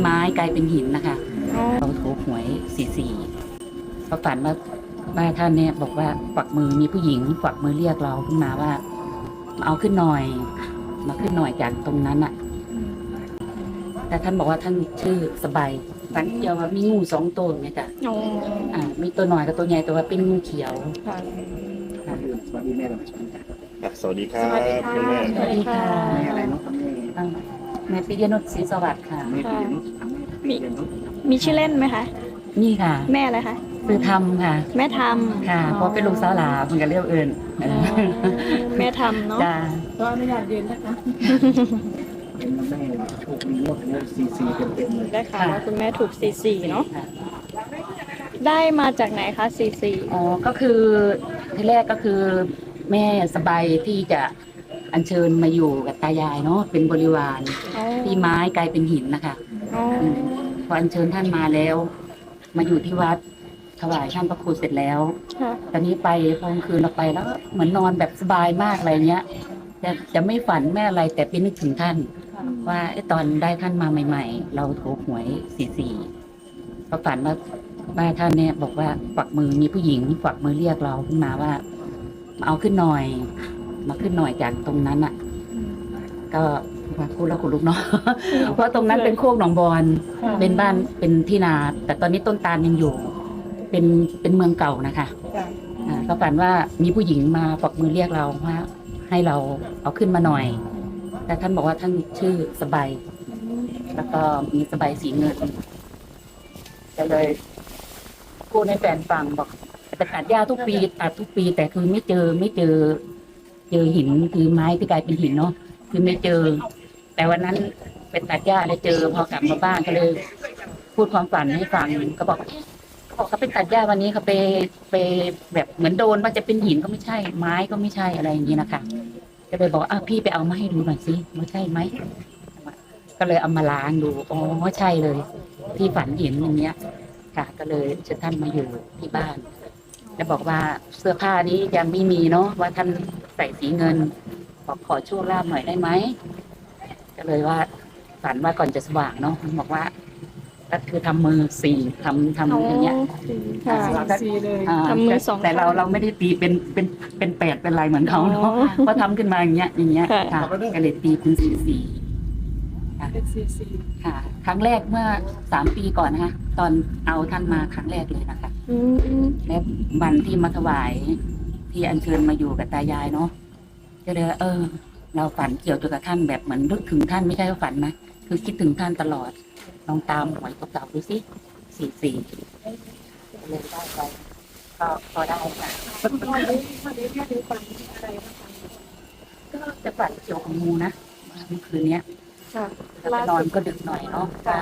ไม้กลายเป็นหินนะคะอ๋อเราถูกหวยสี่สี่เขาฝันว่าว่าท่านเนี่ยบอกว่าฝักมือมีผู้หญิงฝักมือเรียกเราขึ้นมาว่ามาเอาขึ้นหน่อย มาขึ้นหน่อยจากตรงนั้นอะแต่ท่านบอกว่าท่านชื่อสบายฝันเกี่ยวว่ามีงูสองตัวไงจ้ะอ๋ออ่า มีตัวหน่อยกับตัวใหญ่แต่ว่าเป็นงูเขียวค่ะสวัสดีแม่เราชมกันครับสวัสดีครับสวัสดีค่ะคุณแม่สวัสดีค่ะแม่อะไรเนาะ แม่อ่าแม่ปิยนุชศรีสวัสดิ์ค่ะแม่ปียนุชแม่ปียนุชมีชื่อเล่นไหมคะ นี่ค่ะแม่อะไรคะ คือทำค่ะ แม่ทค่ะำเพราะเป็นลูกสาวหลาเพิ่นก็เรียกเอิญอ๋อแม่ทำเนาะจ้าก็อนุญาตยืนนะคะเป็นแม่โชคดีงวดนี้ซีซีเต็มเต็มๆเลยได้ข่าวว่าคุณแม่ถูก44เนาะค่ะได้มาจากไหนคะ44อ๋อก็คือที่แรกก็คือแม่สบายที่จะอัญเชิญมาอยู่กับตายายเนาะเป็นบริวารอ๋อ ที่ไม้กลายเป็นหินนะคะอ๋ออืมพออัญเชิญท่านมาแล้ว มาอยู่ที่วัดถวายท่านพระครูเสร็จแล้ว ค่ะตอนนี้ไปพอกลางคืนเราไปแล้วก็เหมือนนอนแบบสบายมากอะไรเงี้ยจะจะไม่ฝันไม่อะไรแต่ไปนึกถึงท่าน ว่าไอ้ตอนได้ท่านมาใหม่ ๆ เราถูกหวยสี่สี่เขาฝันว่าว่าท่านเนี่ยบอกว่าฝักมือมีผู้หญิงฝักมือเรียกเราขึ้นมาว่ามาเอาขึ้นหน่อย มาขึ้นหน่อยจากตรงนั้นอะ ก็ พูดแล้วขนลุกเนาะเพราะตรงนั้นเป็นโคกหนองบอนเป็นบ้านเป็นที่นา แต่ตอนนี้ต้นตาลยังอยู่ เป็นเป็นเมืองเก่านะคะจ้ะอ่าก็ฝันว่ามีผู้หญิงมาปักมือเรียกเราว่าให้เราเอาขึ้นมาหน่อย แต่ท่านบอกว่าท่านชื่อสบายแล้วก็มีสบายสีเงินก็เลยพูดให้แฟนฟังบอกไปตัดหญ้าทุกปีตัดทุกปี แต่คือไม่เจอไม่เจอ เจอหินคือไม้ที่กลายเป็นหินเนาะคือไม่เจอ แต่วันนั้นไปตัดหญ้าแล้เจอพอกลับมาบ้านก็เลย พูดความฝันให้ฟังก็บอกเขาบอกเขาไปตัดหญ้าวันนี้เขาไปไปแบบเหมือนโดนว่าจะเป็นหินก็ไม่ใช่ ไม้ก็ไม่ใช่อะไรอย่างนี้นะคะก็เลยบอกว่าอ้าวพี่ไปเอามาให้ดูหน่อยสิว่าใช่ไหมก็เลยเอามาล้างดูอ๋อใช่เลยพี่ฝันเห็นอย่างเงี้ย ค่ะ ก็เลยเชิญท่านมาอยู่ที่บ้าน แล้วบอกว่าเสื้อผ้านี้ยังไม่มีเนาะว่าท่านใส่สีเงิน บอกขอโชคลาภหน่อยได้ไหม ก็เลยว่าฝันว่าก่อนจะสว่างเนาะบอกว่า ก็คือทำมือสี่ทำทำอย่างเงี้ย ค่ะเราก็ซีเลยอ่าทำมือสองแต่เราข้างเราไม่ได้ตีเป็นเป็นเป็นแปดเป็นลายเหมือนเขาเนาะอ๋อเพราะทำขึ้นมาอย่างเงี้ยอย่างเงี้ยค่ะ ค่ะก็เลยตีเป็นสี่สี่เป็นซีซีค่ะ ครั้งแรกเมื่อสามปีก่อนนะคะตอนเอาท่านมาครั้งแรกเลยนะคะ อืมและวันที่มาถวายที่อัญเชิญมาอยู่กับตายายเนาะก็เลยเออ เราฝันเกี่ยวกับท่านแบบเหมือนนึกถึงท่านไม่ใช่ว่าฝันนะคือคิดถึงท่านตลอด ลองตามหวยเก่าๆดูสิสี่สี่ก็เลยได้ไปก็พอได้ค่ะวันนี้วันนี้แม่ดูฟังอะไรบ้างคะก็จะฝันเกี่ยวกับงูนะเมื่อคืนเนี้ยค่ะแล้วก็นอนก็ดึกหน่อยเนาะว่า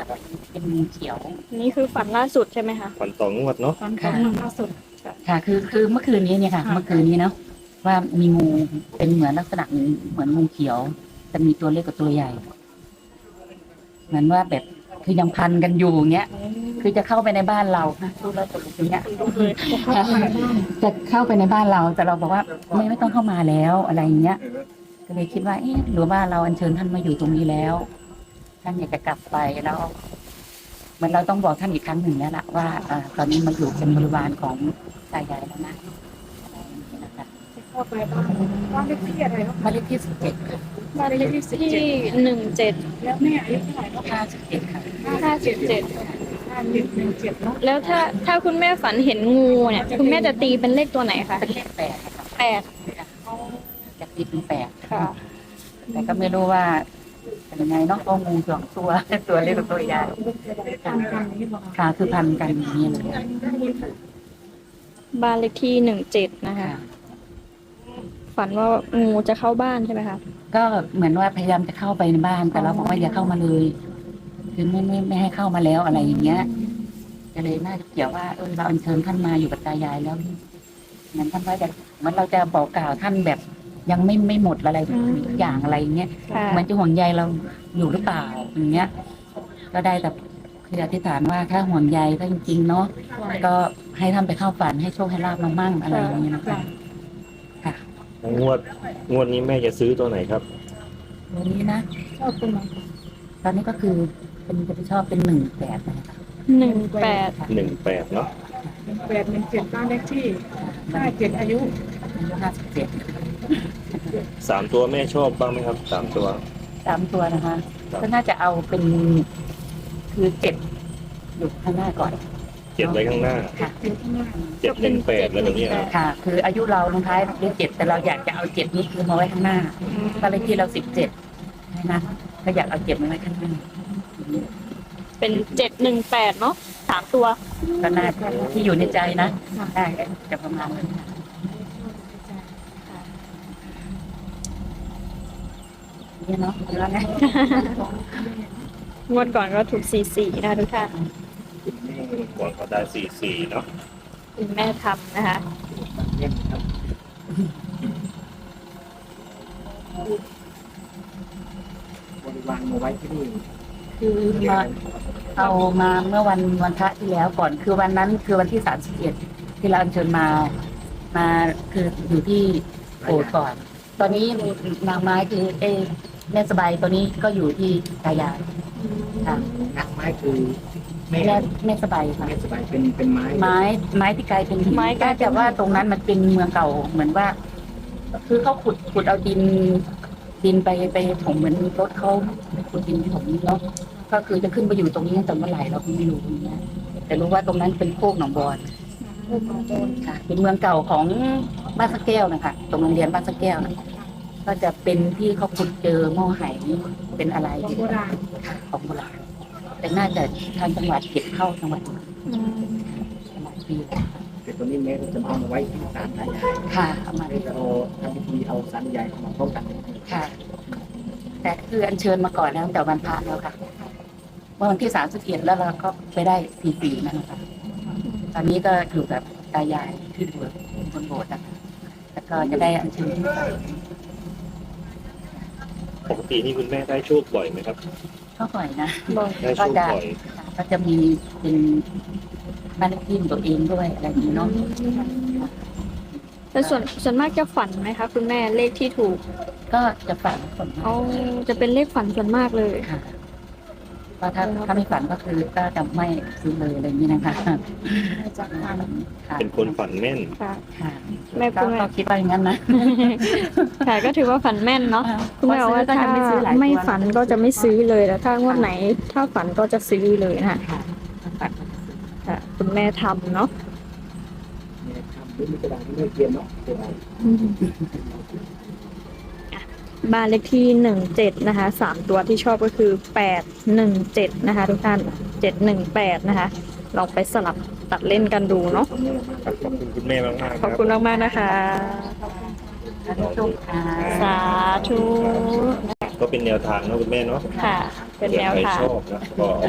เป็นงูเขียว นี่คือฝันล่าสุดใช่ไหมคะฝันต่องวดเนาะตอนของเมืองล่าสุด ค่ะ คือคือเมื่อคืนนี้เนี่ยค่ะ ค่ะ เมื่อคืนนี้เนาะ ว่ามีงูเป็นเหมือนลักษณะเหมือนงูเขียว แต่มีตัวเล็กกับตัวใหญ่เหมือนว่าแบบคือยังพันกันอยู่เงี้ย คือจะเข้าไปในบ้านเรานะพูดแล้วขนลุกอย่างเงี้ยจะเข้าไปในบ้านเรา แต่เราบอกว่าไม่ไม่ต้องเข้ามาแล้วอะไรอย่างเงี้ย ก็เลยคิดว่าเอ๊ะหรือว่าเราอัญเชิญท่านมาอยู่ตรงนี้แล้ว ท่านอยากจะกลับไปแล้วเหมันเราต้องบอกท่านอีกครั้งหนึ่งแล้วล่ะว่าอตอนนี้มาอยู่เป็นบริวารของตายายแล้วนะ เข้าไปบ้านบ้านเลขที่อะไรเนาะบ้านเลขที่สิบเจ็ดค่ะบ้านเลขที่สิบที่เจ็ดหนึ่งเจ็ดแล้วแม่อายุเท่าไหร่เนาะห้าสิบเจ็ดค่ะห้าสิบเจ็ดห้าหนึ่งหนึ่งเจ็ดเนาะแล้วถ้าถ้าคุณแม่ฝันเห็นงูเนี่ยคุณแม่จะตีเป็นเลขตัวไหนคะเป็นเลขแปดค่ะแปดจะตีเป็นแปดค่ะ แต่ก็ไม่รู้ว่าเป็นยังไงเนาะเพราะงูสองตัวตัวเล็กกับตัวใหญ่ตามกันนี้บอกค่ะคือพันกันอย่างนี้เลยบ้านเลขที่หนึ่งเจ็ดนะคะค่ะ ฝันว่างูจะเข้าบ้านใช่ไหมคะ ก็เหมือนว่าพยายามจะเข้าไปในบ้านแต่เราบอกว่าอย่าเข้ามาเลย คือไม่ไม่ไม่ให้เข้ามาแล้วอะไรอย่างเงี้ยก็เลยน่าจะเกี่ยวว่าเออเราอัญเชิญท่านมาอยู่กับตายายแล้วเหมือนท่านว่าจะเหมือนเราจะบอกกล่าวท่านแบบยังไม่ไม่หมดอะไรทุกอย่างอะไรอย่างเงี้ยค่ะ เหมือนจะห่วงใยเราอยู่หรือเปล่าอย่างเงี้ย ก็ได้แต่คืออธิษฐานว่าถ้าห่วงใยถ้าจริงๆเนาะก็ให้ท่านไปเข้าฝันให้โชคให้ลาบเรามั่งอะไรอย่างเงี้ยนะคะค่ะ งวดงวดนี้แม่จะซื้อตัวไหนครับ วันนี้นะชอบตรงไหนตอนนี้ก็คือเป็นจะชอบเป็นหนึ่งแปดนะคะหนึ่งแปดหนึ่งแปดเนาะแปดหนึ่งเจ็ดบ้านเลขที่มันห้าเจ็ดอายุอายุห้าสิบเจ็ดสามตัวแม่ชอบบ้างไหมครับสามตัว สามตัวนะคะครับก็น่าจะเอาเป็น คือเจ็ดอยู่ข้างหน้าก่อน เจ็ดไว้ข้างหน้าค่ะเจ็ดข้างหน้าเจ็ดหนึ่งแปดอะไรแบบเนี้ยครับค่ะ คืออายุเราลงท้ายด้วยเจ็ดแต่เราอยากจะเอาเจ็ดนี้คือมาไว้ข้างหน้าบ้านเลขที่เราสิบเจ็ดนะก็อยากเอาเจ็ดมาไว้ข้างหน้าเป็นเจ็ดหนึ่งแปดเนาะสามตัวก็น่าจะที่อยู่ในใจนะได้จะประมาณนั้นนี่เนาะแล้วไงงวดก่อนก็ถูกสี่สี่นะทุกท่านคุณแม่ ก่อนเขาได้สี่สี่เนาะคุณแม่ทำนะคะเล่นครับบริวารมาไว้ที่นี่คือมาเอามาเมื่อวันวันพระที่แล้วก่อน คือวันนั้นคือวันที่สามสิบเอ็ดที่เราอัญเชิญมา มาคืออยู่ที่โบสถ์ก่อน ตอนนี้นางไม้คือเอ แม่สบายตัวนี้ก็อยู่ที่กายายค่ะนักไม้คือแม่แม่แม่สบายค่ะ แม่สบายเป็นเป็นไม้ไม้ไม้ที่กลายเป็นหินก็แต่ว่าตรงนั้นมันเป็นเมืองเก่าเหมือนว่า คือเขาขุดขุดเอาดิน ดินไปไปถมเหมือนรถเขาไปขุดดินถมเนาะก็คือจะขึ้นไปอยู่ตรงนี้ตั้งแต่เมื่อไหร่เราก็ไม่รู้นะแต่รู้ว่าตรงนั้นเป็นโคกหนองบอนค่ะ เป็นเมืองเก่าของบ้านสะแก้วนะคะตรงโรงเรียนบ้านสะแก้วนะ ก็จะเป็นที่เขาขุดเจอหม้อไหเป็นอะไรของโบราณของโบราณแต่น่าจะทางจังหวัดเก็บเข้าจังหวัดอืมจังหวัดปีแต่ตัวนี้แม่ก็จะเอามาไว้ที่ศาลตายายค่ะเอามาแม่จะเอาทำพิธีเอาศาลยายมาป้องกันค่ะ แต่คืออัญเชิญมาก่อนแล้วตั้งแต่วันพระแล้วค่ะเมื่อวันที่สามสิบเอ็ดแล้วเราก็ไปได้สี่สี่นั่นนะคะตอนนี้ก็อยู่กับตายายที่บวชบนโบสถ์นะคะแล้วก็จะได้อัญเชิญขึ้นไป ปกตินี่คุณแม่ได้โชคบ่อยไหมครับ ก็ปล่อยนะบอกได้โชคบ่อยก็จะมีเป็นบ้านเลขที่ของตัวเองด้วยอะไรอย่างนี้เนาะแต่ส่วนส่วนมากจะฝันไหมคะ คุณแม่เลขที่ถูกก็จะฝันคนเอาจะเป็นเลขฝันส่วนมากเลย ค่ะ ว่าถ้าถ้าไม่ฝันก็คือก็จะไม่ซื้อเลยอะไรอย่างนี้นะคะจากการค่ะเป็นคนฝันแม่นค่ะ ค่ะแม่ก็คุณแม่ ก็คิดว่าอย่างนั้นนะ ค่ะก็ถือว่าฝันแม่นเนาะคุณแม่บอกว่าถ้าจะไม่ซื้อหลายตัว ไม่ฝันก็จะไม่ซื้อเลยแต่ถ้างวดไหน ถ้าฝันก็จะซื้อเลยนะคะค่ะฝันค่ะคุณแม่ทำเนาะแม่ทำด้วยมีกระดาษที่ไม่เขียนเนาะเขียนเอาอะ บ้านเลขที่หนึ่งเจ็ดนะคะสามตัวที่ชอบก็คือแปดหนึ่งเจ็ดนะคะ ทุกท่านเจ็ดหนึ่งแปดนะคะ ลองไปสลับตัดเล่นกันดูเนาะครับขอบคุณคุณแม่มากๆขอบคุณมากๆนะคะ สาธุค่ะสาธุก็เป็นแนวทางเนาะคุณแม่เนาะค่ะ เป็นแนวใครทาง ชอบนะก็